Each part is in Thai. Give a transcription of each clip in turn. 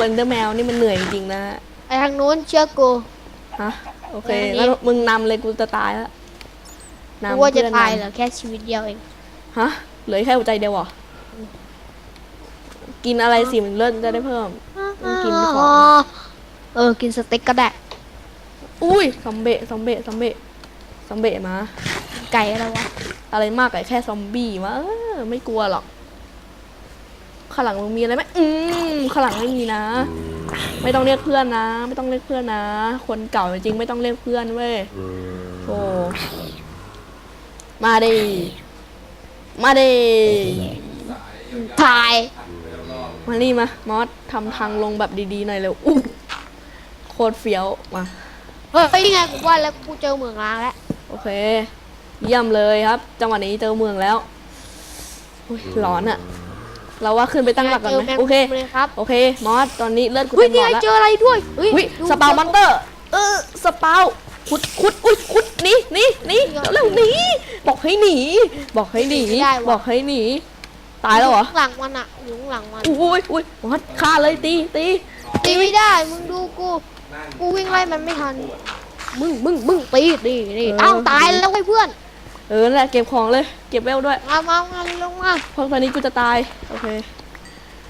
เอนเดอร์แมวนี่มันเหนื่อยจริงๆนะไปทางนู้นเชื่อกู ฮะโอเคเออนี่แล้วมึงนำเลยกูจะตายแล้วกูว่าจะเพื่อนตายนำเหรอแค่ชีวิตเดียวเอง ฮะเหลือแค่หัวใจเดียวเหรอกินอะไรสิมันเลิศจะได้เพิ่ม ต้องกินของ เออ กินสเต็กก็ได้ อุ้ยซอมเบะซอมเบะซอมเบะซอมเบะมา ไก่อะไรวะ อะไรมากไก่แค่ซอมบี้วะเออไม่กลัวหรอกข้างหลังมึงมีอะไรไหมอืมข้างหลังไม่มีนะ ไม่ต้องเรียกเพื่อนนะ ไม่ต้องเรียกเพื่อนนะ คนเก่าจริงๆไม่ต้องเรียกเพื่อนเว้ยโอ้มาดิมาดิตายมานี่มามอสทำทางลงแบบดีๆหน่อยเร็วอู้โคตรเฟี้ยวมาเฮ้ยไงกูว่าแล้วกูเจอเมืองล้างแล้วโอเค เยี่ยมเลยครับ จังหวะนี้เจอเมืองแล้วอุ๊ยร้อนอะ เราว่าขึ้นไปตั้งหลักก่อนไหมจแมงโอเคมุมเลยครับโอเค มอสตอนนี้เลือดกูเฮ้ยเต็มหลนี่อดแล้วไงเจออะไรด้วยเฮ้ยอุ้ยดูสปาวมอนเตอร์ เออสปาวขุดขุดอุ้ยขุดหนีหนีหนีเร็วๆหนีบอกให้หนี บอกให้หนีบอกให้หนีตายแล้วเหรอข้างหลังมันอะอยู่ข้างหลังมันอุ้ยอุ้ยมอสฆ่าเลยตีตีตีไม่ได้มึงดูกูกูวิ่งไล่มันไม่ทันมึงมึงมึงตีตีนี่เอ้าตายแล้วไอ้เพื่อน เออนั่นแหละเก็บของเลย เก็บเวลด้วย มามามาลงมาเพราะตอนนี้กูจะตาย โอเค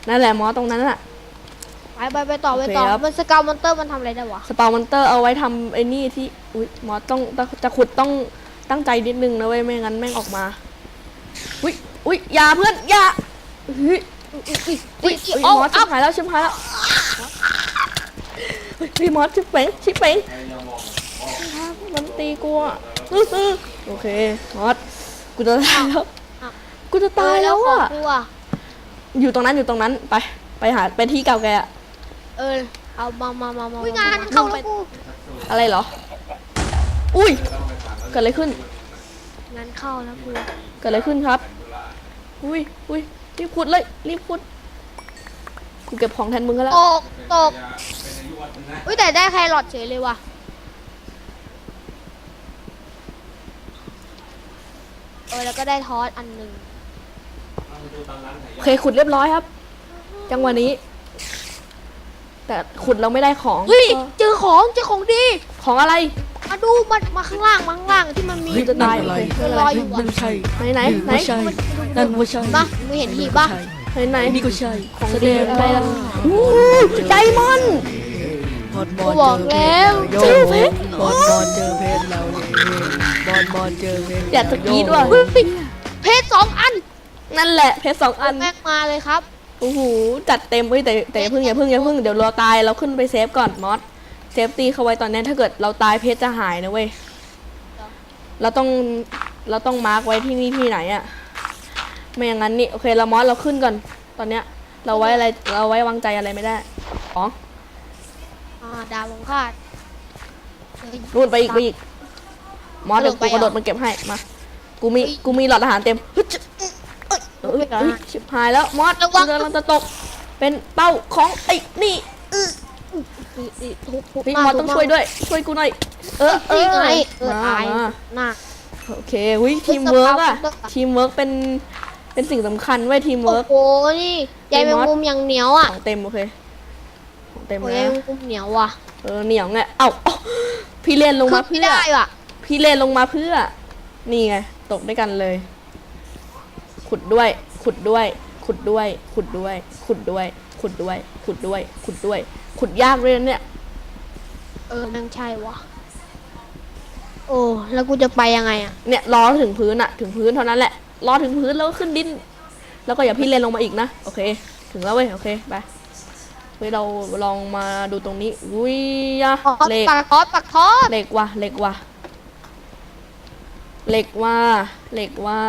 นั่นแหละมอสตรงนั้นอะไปไปไปต่อไปต่อ โอเคครับ มันสเกลมอนเตอร์มันทำอะไรได้วะ สปาวมอนเตอร์เอาไว้ทำไอ้นี่ที่ อุ้ยมอสต้องต้องจะขุดต้องตั้งใจนิดนึงนะเว้ยไม่งั้นแม่งออกมา อุ้ยอุ้ยอย่าเพื่อนอย่าเฮ้ยอุ้ยอุ้ยอุ้ยมอสชิบหายแล้วชิบหายแล้วเฮ้ยพี่มอสชิบเป๋งชิบเป๋งมันตีกูอะอื้ออื้อ โอเคมอสกูจะตายแล้วกูจะตายแล้วอะกูอะอยู่ตรงนั้นอยู่ตรงนั้นไป ไปหาไปที่เก่าแกอะเออเอามามามามาวิ่งงานเข้าแล้วกูอะไรเหรอ อุ้ย เกิดอะไรขึ้น งานเข้าแล้วกูเกิดอะไรขึ้นครับ อุ้ยอุ้ยรีบขุดเลย รีบขุด กูเก็บของแทนมึงก็แล้ว ตกตกอุ้ยแต่ได้แครอทเฉยเลยว่ะ เออแล้วก็ได้ทอสอันหนึ่งโอเคขุดเรียบร้อยครับ จังหวะนี้ แต่ขุดเราไม่ได้ของเฮ้ยก็เจอของเจอของดี ของอะไร มาดูมามาข้างล่างมาข้างล่างที่มันมีเฮ้ยจะตายอะไรเออลอยอยู่นั่นอะใช่ไหนไหนไหน ไม่ใช่นั่นว่าใช่ปะมึงเห็นหีบปะไหนไหนนี่ก็ใช่ของแสดีดงอะไรว่าล่ะอู้ไดมอนด์บ อลบกูอลบอกเจอแล้วโยเจอเพชรบอลบอลเจอเพชรเราเองบอลบอลเจอเพชรอยากจะกรี๊ดว่ะเฮ้ยเพชรสองอัน นั่นแหละเพชรสองอันแม็กมาเลยครับโอ้โหจัดเต็มเฮ้ยแต่แต่อย่าเพิ่งอย่าเพิ่งอย่าเพิ่งเดี๋ยวเราตายเราขึ้นไปเซฟก่อนมอสเซฟตีเขาไว้ตอนนี้ถ้าเกิดเราตายเพชรจะหายนะเว้ยเราต้องเราต้องมาร์กไว้ที่นี่ที่ไหนอะไม่อย่างนั้นนี่โอเคเรามอสเราขึ้นก่อนตอนเนี้ยเราไว้อะไรเราไว้วางใจอะไรไม่ได้อ๋ออ่า ดาวลงคาดเฮ้ย นู่นไปอีกไปอีกมอสเดี๋ยวกูกกระระโดโดดดมันเก็บให้มากูมีเฮ้ยกูมีหลอดอาหารเต็มฮึดจะเอ้ยเอ้ยเอ้ยชิบหายแล้วมอสระวังกูกำลังจะตก เป็นเป้าของไอ้นี่นี่นี่ทุบทุบพี่มามอสต้องทุบาช่วยด้วย ช่วยกูหน่อยเออเอนี่อไงเออมาตายมา หน้า โอเควิทีมเวิร์กอะเวิร์กอะทีมเวิร์กเป็นเป็นสิ่งสำคัญไว้ยทีมโอ้เวิร์ก โหนี่ใยแมงมุมอย่างเหนียวอะของเต็มโอเคของ เต็มโอ้ยนะใยแมงมุมเหนียวว่ะเออเหนียวไงเอ้าเอ้าพี่เล่นลงมาขึ้นเพื่ไม่อ ได้ว่ะพี่เล่นลงมาเพื่อ นี่ไง ตกด้วยกันเลย ขุดด้วย ขุดด้วย ขุดด้วย ขุดด้วย ขุดด้วย ขุดด้วย ขุดด้วย ขุดด้วย ขุดยากเลยนะเนี่ย เออนั่งใช่ว่ะโอ้แล้วกูจะไปยังไงอะเนี่ยล้อถึงพื้นอะถึงพื้นเท่านั้นแหละล้อถึงพื้นแล้วก็ขึ้นดิน แล้วก็อย่าพี่เล่นลงมาอีกนะ โอเค ถึงแล้วเว้ย โอเค ไป เฮ้ยเราลองมาดูตรงนี้อุ้ยอะทอดเหล็กปักทอดปักทอดเหล็กว่ะเหล็กว่ะเหล็กว่าเหล็กว่า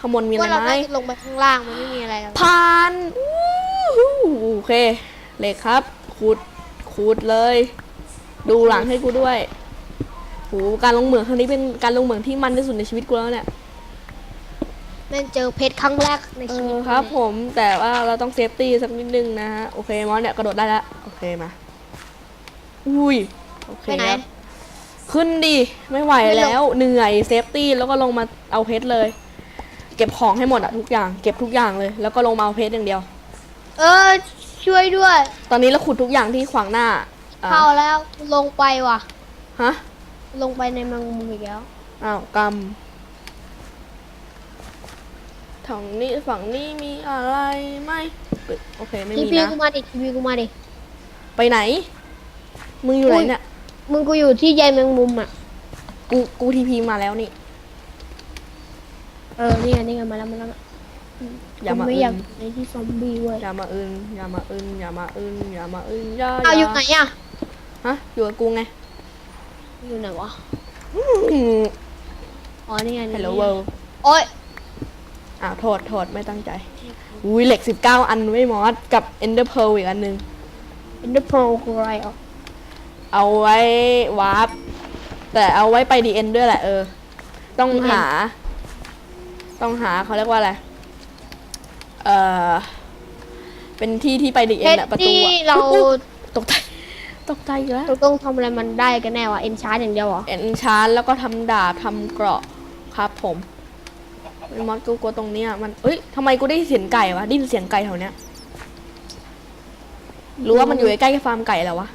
ข้างบนมีอะไรว่าเราไหมน่าจะลงไปข้างล่างมันไม่มีอะไรแล้วผ่านอู้หูโอเคเหล็กครับขุดขุดเลย ดูหลังให้กูด้วยโหการลงเหมืองครั้งนี้เป็นการลงเหมืองที่มันที่สุดในชีวิตกูแล้วเนี่ย แม่งเจอเพชรครั้งแรกในเอชีวิอตครับผมแต่ว่าเราต้องเซฟตี้สักนิดนึงนะฮะโอเคมอสเนี่ยกระโดดได้แล้วโอเคมาอุ้ยโอเคไปไหน ครับขึ้นดิไม่ไหวไม่ลง แล้วเหนื่อยเซฟตี้แล้วก็ลงมาเอาเพชรเลย เก็บของให้หมดอะทุกอย่าง เก็บทุกอย่างเลย แล้วก็ลงมาเอาเพชรอย่างเดียว เออ ช่วยด้วย ตอนนี้เราขุดทุกอย่างที่ขวางหน้าอะเข้าแล้วลงไปว่ะ ฮะลงไปในแมงมุมอีกแล้วอ้าวกำ ถังนี้ฝั่งนี้มีอะไรไหมเอ้ยโอเคไม่ทีมีพีนะ กูมาดิทีพีกูมาดิ ไปไหน มึงอยู่ไหนอุ๊ยเนี่ย มึงกูอยู่ที่ใยแมงมุมอะ กูกูทีพีมาแล้วนี่ เออ นี่ไงนี่ไงมาแล้วมาแล้วอย่ามากูไม่อึอยากนในที่ซอมบี้เว้ยอย่ามาอึนอย่ามาอึนอย่ามาอึนอย่ามาอึนอย่าเอาอยู่ไหนอะ ฮะอยู่กับกูไงอยู่ไหนวะ อืมอ๋อ นี่ไงนี่ Hello ไง world โอ้ย อ้าวโทษโทษไม่ตั้งใจ อุ้ยเหล็กสิบเก้าอันไม่มอสกับ Ender Pearl อีกอันหนึง อินเดอร์โปรคืออะไรอะเอาไว้วาร์ปแต่เอาไว้ไปดีเอ็นด้วยแหละเออ ต้อง The End หา ต้องหาเขาเรียกว่าอะไร เอ่อเป็นที่ที่ไปดีเพเอ็นชรอะประตูที่อะเราอุ๊ยตกใจ ตกใจอีกแล้ว เราต้องทำอะไรมันได้กันแน่วะเอ็นชาร์อย่างเดียวเหรอ เอ็นชานแล้วก็ทำดาบทำเกราะครับผมไอ้ มอสกูกลัวตรงเนี้ยมันเอ้ยทำไมกูได้ยินเสียงไก่วะได้ยินเสียงไก่แถวเนี้ยหรือว่ามันอยู่ใกล้ๆฟาร์มไก่แล้ววะ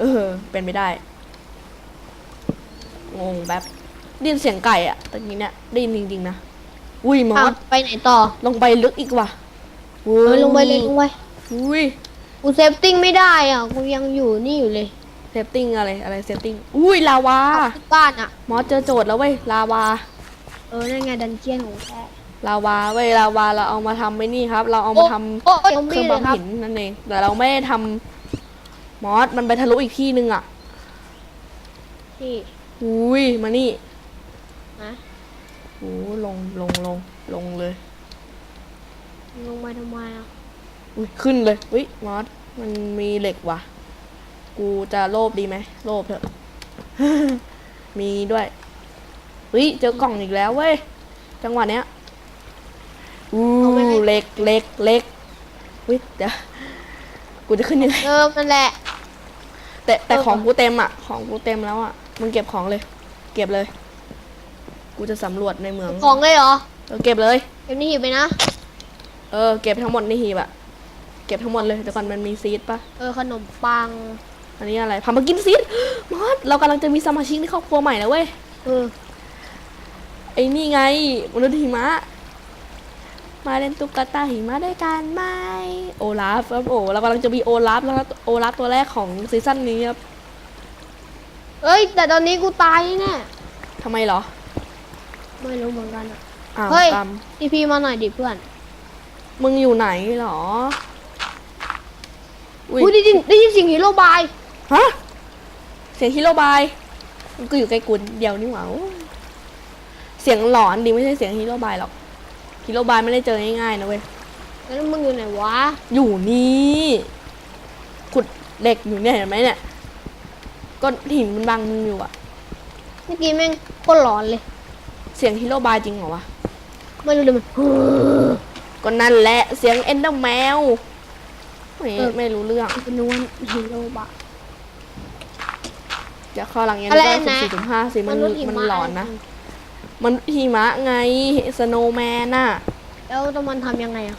เออ เป็นไม่ได้ งงแบบได้ยินเสียงไก่อะตอนนี้เนี่ยได้ยินจริงๆนะอุ้ยมอเอาสไปไหนต่อ ลงไปลึกอีกว่ะเออลงไปเลยลงไปอุ้ยกูเซฟติ้งไม่ได้อะกูยังอยู่นี่อยู่เลยเซฟติ้งอะไรอะไรเซฟติ้งอุ้ยลาวาที่บ้านอะมอสเจอโจทย์แล้วเว้ยลาวา เออนั่นไงดันเจียนของแท้ ลาวาเว้ยลาวาเราเอามาทำไม่นี่ครับ เราเอามาทำโอ้โอ้ยซอมเครื่บี้องเลยบำครับหินนั่นเอง แต่เราไม่ได้ทำมอสมันไปทะลุอีกที่หนึ่งอะที่อุ้ยมานี่นะโอ้ลงลงลงลงเลย ลงไปทำไมอะอุ้ยขึ้นเลยอุ้ยมอสมันมีเหล็กว่ะ กูจะโลภดีไหมโลภเถอะ มีด้วย เฮ้ยเจอกล่องอีกแล้วเว้ยจังหวะเนี้ยอู้เหล็กเหล็กเหล็กอุ้ยเดี๋ยวกูจะขึ้นยังไงเออมันแหละแต่แต่เออของกูเต็มอะ ของกูเต็มแล้วอะมึงเก็บของเลย เก็บเลย กูจะสำรวจในเมืองของเลยเหรอเออเก็บเลยเก็บนี่หีบไปนะเออเก็บทั้งหมดในหีบอะเก็บทั้งหมดเลยแต่ก่อนมันมีซีดปะเออขนมปัง อันนี้อะไรพามากินซีดมอสเรากำลังจะมีสมาชิกในครอบครัวใหม่แล้วเว้ยเออ ไอ้นี่ไงมนุษย์หิมะ มาเล่นตุ๊กตาหิมะด้วยกันไหมโอลาฟครับโอ้เรากำลังจะมีโอลาฟแล้วนะโอลาฟตัวแรกของซีซั่นนี้ครับเอ้ย แต่ตอนนี้กูตายแน่ทำไมเหรอ ไม่รู้เหมือนกันอะอ้าวเฮ้ยกรรมทีพีมาหน่อยดิเพื่อนมึงอยู่ไหนเหรออุ้ยอุ้ยได้ยินได้ยินเสิ่งฮีโร่บาย ฮะเสียงฮิโรบายมันก็อยู่ใกล้กุนเดียวนี่หว่าโอ้ย เสียงหลอนดิไม่ใช่เสียงฮิโรบายหรอกฮิโรบายไม่ได้เจอง่ายๆนะเว้ยแล้วมึงอยู่ไหนวะ อยู่นี่ขุดเหล็กอยู่เนี่ยเห็นไหมเนี่ยก็หินมันบังมึงอยู่อะเมื่อกี้แม่งโคตรหลอนเลย เสียงฮิโรบายจริงเหรอวะไม่รู้เลยมันก็นั่นแหละเสียงเอนเดอร์แมวไม่เออ ไม่รู้เรื่องเป็นนวลฮีโร่บายเดี๋ยวข้อหลังยันอะไรก็นะ สิบสี่ถึงห้าสิมันษย์หิมันมะหลอนนะ มันหิมะไงสโนว์แมนน่ะ แล้วต้องมันทำยังไงอะ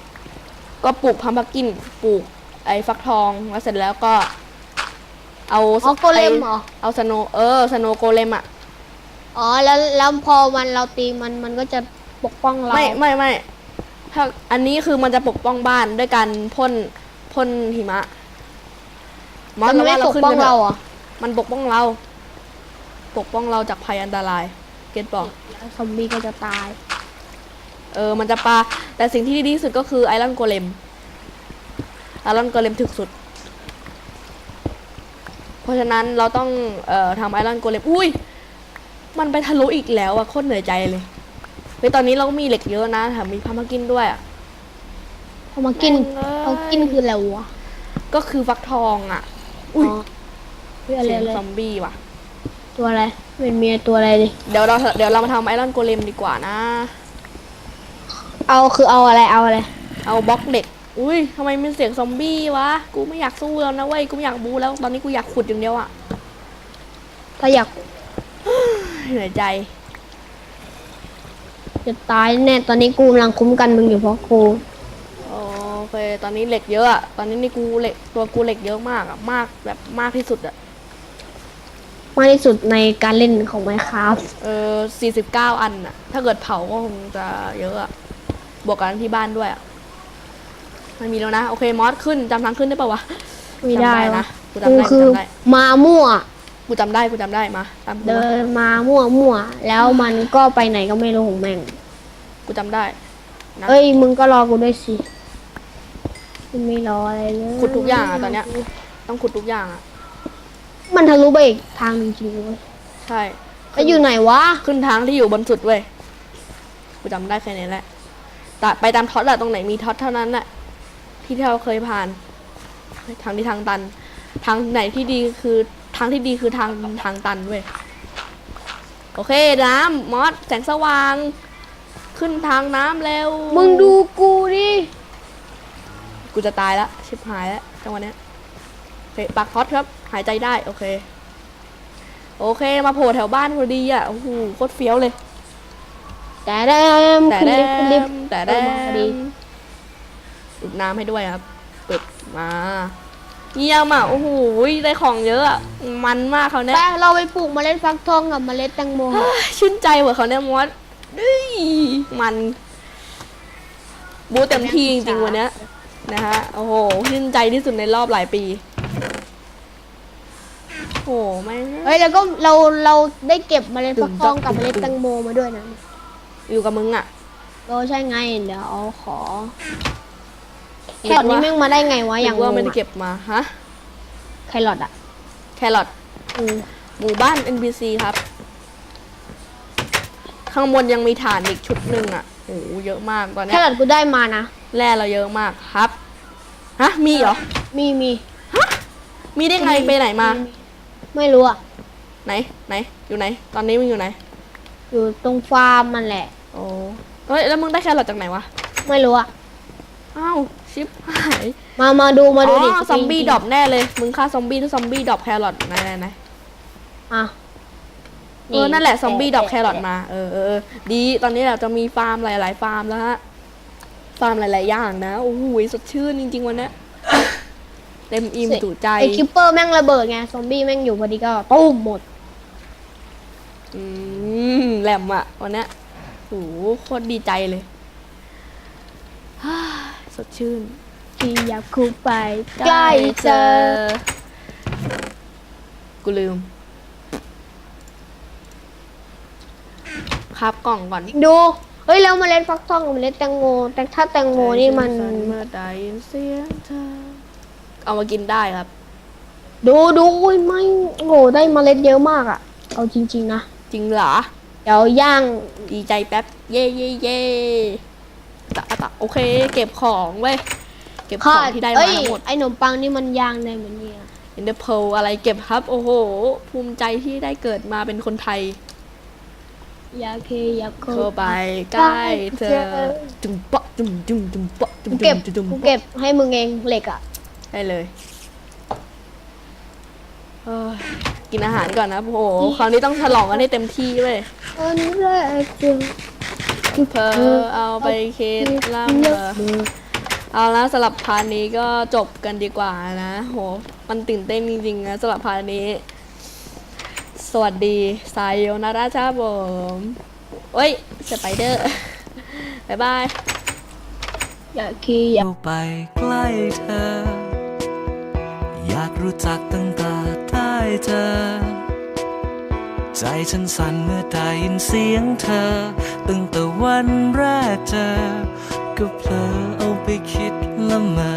ก็ปลูกพัมพักกินปลูกไอ้ฟักทองแล้วเสร็จแล้วก็ เอาอ๋อโกเลมเหรอ เอาสโนเออสโนโกเลมอะอ๋อแล้วแล้วพอมันเราตีมันมันก็จะปกป้องเราไม่ไม่ไม่ถ้าอันนี้คือมันจะปกป้องบ้านด้วยการพ่นพ่นหิมะมอแต่สมันไม่เราปว่ากขึ้นป้องกันเถเราอะเหรอมันปกป้องเรา ปกป้องเราจากภัยอันตราย เก็ตบอก แล้วซอมบี้ก็จะตาย เออ มันจะปลาแต่สิ่งที่ดีที่สุดก็คือไอรอนโกเลม ไอรอนโกเลมถึกสุด เพราะฉะนั้นเราต้อง เอ่อทำไอรอนโกเลม อุ้ย มันไปทะลุอีกแล้วอะโคตรเหนื่อยใจเลยเฮ้ยตอนนี้เราก็มีเหล็กเยอะนะแถมมีพามากินด้วยอะ เอามากินแม่งเอ้ยเอากินคืออะไรวะก็คือฟักทองอะ อุ้ยเฮ้ยอะไรเสียงอะไรซอมบี้ว่ะ ตัวอะไรเป็นเมียตัวอะไรดิเดี๋ยวเราเดี๋ยวเรามาทำไอรอนโกเลมดีกว่านะ เอาคือเอาอะไรเอาอะไรเอาบล็อกเหล็ก อุ้ยทำไมมีเสียงซอมบี้วะ กูไม่อยากสู้แล้วนะเว้ย กูไม่อยากบูแล้ว ตอนนี้กูอยากขุดอย่างเดียวอะถ้าอยากเหนื่อยใจ จะตายแน่ ตอนนี้กูกำลังคุ้มกันมึงอยู่เพราะกูโอเค ตอนนี้เหล็กเยอะอะตอนนี้นี่กูเหล็กตัวกูเหล็กเยอะมากอะมากแบบมากที่สุดอะ มากที่สุดในการเล่นของ Minecraft เออสี่สิบเก้าอันอะถ้าเกิดเผาก็คงจะเยอะอะบวกกันที่บ้านด้วยอะไม่มีแล้วนะ โอเค มอสขึ้นจำทางขึ้นได้ปะวะไม่ได้จำวะนะกูกูจำได้คืกูอจำได้มามั่ว กูจำได้กูจำได้มาตามกูเดิมานมามั่วมั่วแล้วมันก็ไปไหนก็ไม่รู้ของแม่ง กูจำได้ นะ เอ้ยมึงก็รอกูด้วยสิกูไม่รออะไรเลยขุดทุกอย่างอะตอนเนี้ย ต้องขุดทุกอย่างอะ มันทะลุไปอีกทางจริงๆเว้ยใช่แล้วอยู่ไหนวะ ขึ้นทางที่อยู่บนสุดเว้ยกูจำได้แค่นี้แหละแต่ไปตามท็อตแหละตรงไหนมีท็อตเท่านั้นแหละที่เราเคยผ่านทางที่ทางตัน ทางไหนที่ดีคือทางที่ดีคือทางทางตันเว้ยโอเคน้ำมอสแสงสว่าง ขึ้นทางน้ำเร็วมึงดูกูดิ กูจะตายแล้วชิบหายแล้วจังหวะเนี้ยโอเคปักท็อตครับ หายใจได้ โอเค โอเค มาโผล่แถวบ้านพอดีอะ โอ้โห โคตรเฟี้ยวเลย แต่แดมแต่แดลิฟต์ขึ้นลิฟมแต่แดมพอดีอุดน้ำให้ด้วยครับ เปิดมาเยี่ยมอะ โอ้โห ได้ของเยอะอะมันมากเขาเนี่ยเราไปปลูกเมล็ดฟักทองกับเมล็ดแตงโม ชื่นใจเหมือนเขาเนี่ยมอสดุ้ยมันบูเต็มที่จริงๆวันเนี้ยนะฮะ โอ้โห ชื่นใจที่สุดในรอบหลายปี โอ้โหแม่งเฮ้ยแล้วก็เราเราได้เก็บเมล็ดฟักทองกับเมล็ดแตงโมมาด้วยนะอยู่กับมึงอะโอ้ใช่ไงเดี๋ยวเอาขอแครอทนี่แม่งมาได้ไงวะอย่างนึกว่าไม่งได้งอะเก็บมาฮะแครอทอะแครอทอืมหมู่บ้าน NPC ครับ ข้างบนยังมีฐานอีกชุดหนึ่งอะโอ้โหเยอะมากตอนแคเนี้ยรอทกูได้มานะแร่เราเยอะมากครับฮะมีเหรอมีมีมีได้ไงไปไหนมา ไม่รู้อะไหนไหนอยู่ไหน ตอนนี้มึงอยู่ไหนอยู่ตรงฟาร์มมันแหละ โอ้เฮ้ยแล้วมึงได้แครอทจากไหนวะไม่รู้อะอ้าวชิปหายมามาดูมาดูดิอ๋อซอมบี้ดรอปแน่เลยมึงฆ่าซอมบี้ทุกซอมบี้ดรอปแครอทไหนไหนไหนอะเออนั่นแหละซอมบี้ดรอปแครอทมาเออเออเออดีตอนนี้เราจะมีฟาร์มหลาย ๆ ฟาร์มแล้วฮะฟาร์มหลาย ๆ อย่างนะโอ้โหสดชื่นจริง ๆ วันเนี้ย เต็มอิ่มจุใจไอคิปเปอร์แม่งระเบิดไงซอมบี้แม่งอยู่พอดีก็ตุ้มหมด อืมแหลมอะวันเนี้ยโหโคตรดีใจเลยฮ่าสดชื่นที่อยากคุไปใกล้เจอ กูลืมครับกล่องก่อน ดูเฮ้ยแล้วเมล็ดฟักทองกับเมล็ดแตงโม แต่ถ้าแตงโมนี่มันเมื่อใดยินเสียงเธอ เอามากินได้ครับ ดูดูอุ้ยไม่โอ้โหได้เมล็ดเยอะมากอะเอาจริง ๆ นะ จริงเหรอ เดี๋ยวย่าง ดีใจแป๊บ เย่เย่เย่ตะตะโอเค เก็บของเว้ย เก็บของที่ได้เอ้มายทั้งหมด ไอขนมปังนี่มันย่างได้เหมือนเนี่ยอินเดอร์เพลอะไรเก็บครับ โอ้โห ภูมิใจที่ได้เกิดมาเป็นคนไทยอยากเคอยากเข้าไปใกล้เธอจุ่มปะจุ่มจุ่มจุ่มปะจุ่มกูจุ่เก็บมจุ่มกูเก็บให้มึงเองเหล็กอะ ได้เลยเอ้ยกินอาหารก่อนนะโอ้โหคราวนี้ต้องฉลองกันให้เต็มที่เว้ยวันแรกเจอเพอเอาไปเคิดล่ำเบอเอาละสำหรับพาร์ทนี้ก็จบกันดีกว่านะ โห มันตื่นเต้นจริงๆนะสำหรับพาร์ทนี้ สวัสดีไซโยนาราชาผมเอ้ยสไปเดอร์บ๊ายบาย อยากเคอยาก เข้าไปใกล้เธอ อยากรู้จักตั้งแต่ได้เจอ ใจฉันสั่นเมื่อได้ยินเสียงเธอ ตั้งแต่วันแรกเจอ ก็เพลอเอาไปคิดละเมอ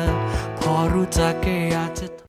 พอรู้จักก็อยากจะ